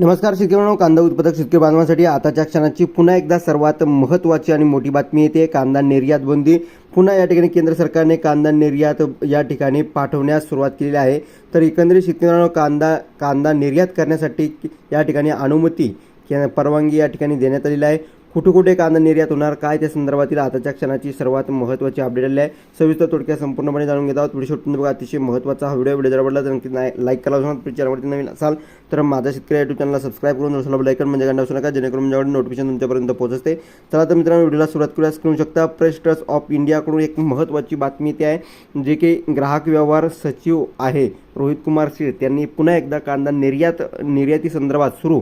नमस्कार शेतकऱ्यांनो कांदा उत्पादक शेतकरी बांधवांसाठी आताच्या क्षणाची पुन्हा एकदा सर्वात महत्त्वाची आणि मोठी बातमी येते. कांदा निर्यात बंदी. पुन्हा या ठिकाणी केंद्र सरकारने कांदा निर्यात या ठिकाणी पाठवण्यास सुरुवात केलेली आहे. तर एकंदरीत शेतकऱ्यांना कांदा कांदा निर्यात करण्यासाठी या ठिकाणी अनुमती परवानगी या ठिकाणी देण्यात आलेली आहे. कुठे कुठे कांदा निर्यात होणार काय त्या संदर्भातील आताच्या क्षणाची सर्वात महत्त्वाची अपडेट आली आहे सविस्तर तोडक्या संपूर्णपणे जाणून घेत आहोत. व्हिडिओ शेवटपर्यंत बघा अतिशय महत्त्वाचा हा व्हिडिओ. व्हिडिओ जर आवडला तर नक्की लाईक करा. चॅनलवरती नवीन असाल तर माझा शेतकरी युट्यूब चॅनलला सबस्क्राईब करून दुसरा लाईकन म्हणजे गांडा असू नका जेणेकरून माझ्याकडे नोटिफिकेशन तुमच्यापर्यंत पोहोचते. चला तर मित्रांनो व्हिडिओला सुरुवात करूया. करू शकता प्रेस ट्रस्ट ऑफ इंडियाकडून एक महत्त्वाची बातमी ती आहे जे की ग्राहक व्यवहार सचिव आहे रोहित कुमार सिंह त्यांनी पुन्हा एकदा कांदा निर्यात निर्याती संदर्भात सुरू.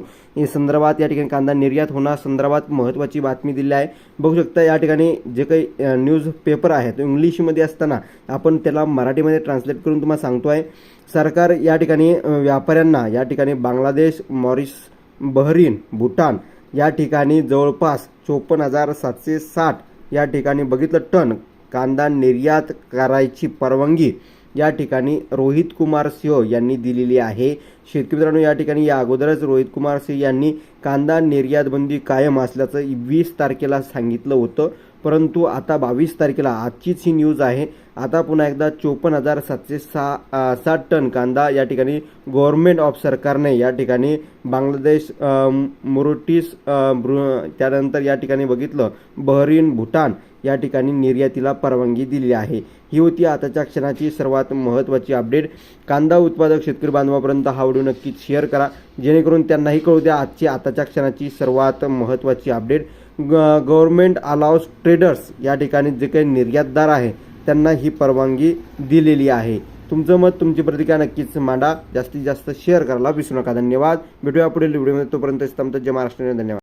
संदर्भात या ठिकाणी कांदा निर्यात होणार संदर्भात महत्त्वाची बातमी दिली आहे. बघू शकता या ठिकाणी जे काही न्यूजपेपर न्यूज पेपर आहे तो इंग्लिशमध्ये असताना आपण त्याला मराठीमध्ये ट्रान्सलेट करून तुम्हाला सांगतो आहे सरकार या ठिकाणी व्यापाऱ्यांना या ठिकाणी बांगलादेश मॉरिस बहरीन भूटान या ठिकाणी जवळपास चोपन्न हजार सातशे साठ या ठिकाणी बघितलं टन कांदा निर्यात करायची परवानगी या ठिकाणी रोहित कुमार सिंह यांनी दिलेली आहे. शेतकरी मित्रांनो या ठिकाणी या अगोदरच रोहित कुमार सिंह यांनी कांदा निर्यात बंदी कायम असल्याचं वीस तारखेला सांगितलं होतं. परंतु आता बावीस तारखेला आजचीच ही न्यूज आहे. आता पुन्हा एकदा चोपन्न हजार सातशे सहा सात टन कांदा या ठिकाणी गव्हर्नमेंट ऑफ सरकारने या ठिकाणी बांगलादेश मुरुटीस त्यानंतर या ठिकाणी बघितलं बहरीन भूटान या ठिकाणी निर्यातीला परवानगी दिली आहे. ही होती आताच्या क्षणाची सर्वात महत्त्वाची अपडेट कांदा उत्पादक शेतकरी बांधवापर्यंत हा व्हिडिओ नक्कीच शेअर करा. जेणेकरून त्यांनाही कळू द्या आजची आताच्या क्षणाची सर्वात महत्त्वाची अपडेट गव्हर्नमेंट अलाउस ट्रेडर्स या ठिकाणी जे काही निर्यातदार आहे त्यांना ही परवानगी दिलेली आहे. तुमचं मत तुमची प्रतिक्रिया नक्कीच मांडा. जास्तीत जास्त शेअर करायला विसरू नका. धन्यवाद. भेटूया पुढील व्हिडिओमध्ये तोपर्यंत इस्तमत जय महाराष्ट्र. धन्यवाद.